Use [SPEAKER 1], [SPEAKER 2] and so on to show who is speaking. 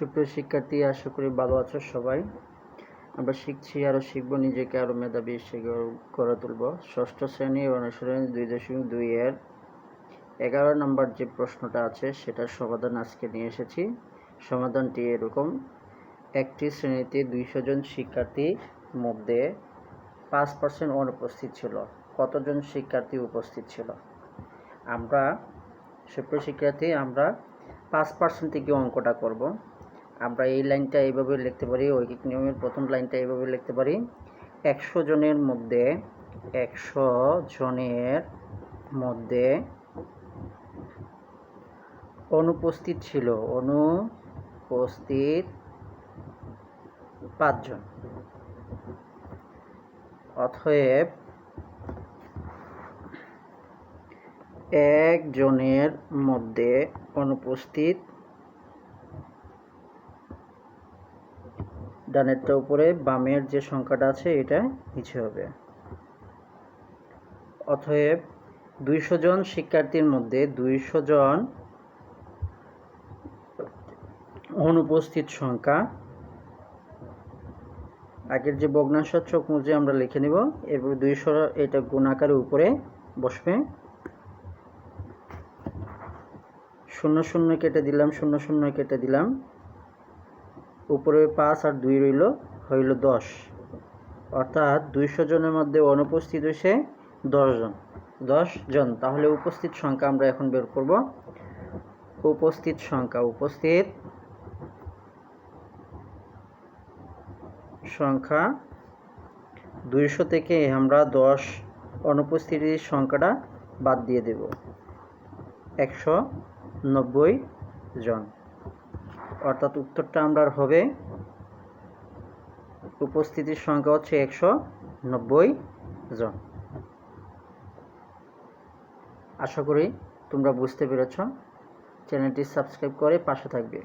[SPEAKER 1] সুপ্রিয় শিক্ষার্থী, আশা করি ভালো আছো সবাই। আমরা শিখছি আরও শিখব, নিজেকে আরও মেধাবী করে তুলব। ষষ্ঠ শ্রেণি অনুসরণ দুই দশমিক দুই এর এগারো নম্বর যে প্রশ্নটা আছে, সেটার সমাধান আজকে নিয়ে এসেছি। সমাধানটি এরকম। একটি শ্রেণীতে দুইশো জন শিক্ষার্থীর মধ্যে পাঁচ পার্সেন্ট অনুপস্থিত ছিল। কতজন শিক্ষার্থী উপস্থিত ছিল? আমরা, সুপ্রিয় শিক্ষার্থী, আমরা পাঁচ পার্সেন্ট থেকে অঙ্কটা করব। আমরা এই লাইনটা এইভাবে লিখতে পারি, ঐকিক নিয়মের প্রথম লাইনটা এইভাবে লিখতে পারি। একশো জনের মধ্যে, একশো জনের মধ্যে অনুপস্থিত ছিল, অনুপস্থিত পাঁচজন। অতএব একজনের মধ্যে অনুপস্থিত ডানেরটা উপরে বামের যে সংখ্যাটা আছে, এটা নিচে হবে। অতএব দুইশো জন শিক্ষার্থীর মধ্যে দুইশো জন অনুপস্থিত সংখ্যা। আগের যে ভগ্নাংশ চোখ মুজে আমরা লিখে নিব। এরপর দুইশো এটা গুণাকারের উপরে বসবে। শূন্য শূন্য কেটে দিলাম, শূন্য শূন্য কেটে দিলাম। উপরে পাঁচ আর দুই রইল, হইল দশ। অর্থাৎ দুইশো জনের মধ্যে অনুপস্থিত হয়েছে দশজন দশ জন। তাহলে উপস্থিত সংখ্যা আমরা এখন বের করব। উপস্থিত সংখ্যা উপস্থিত সংখ্যা দুইশো থেকে আমরা দশ অনুপস্থিতির সংখ্যাটা বাদ দিয়ে দেব। একশো নব্বই জন। অর্থাৎ উত্তরটা আমরা হবে। উপস্থিতির সংখ্যা হচ্ছে একশো নব্বই জন। আশা করি তোমরা বুঝতে পেরেছ। চ্যানেলটি সাবস্ক্রাইব করে পাশে থাকবে।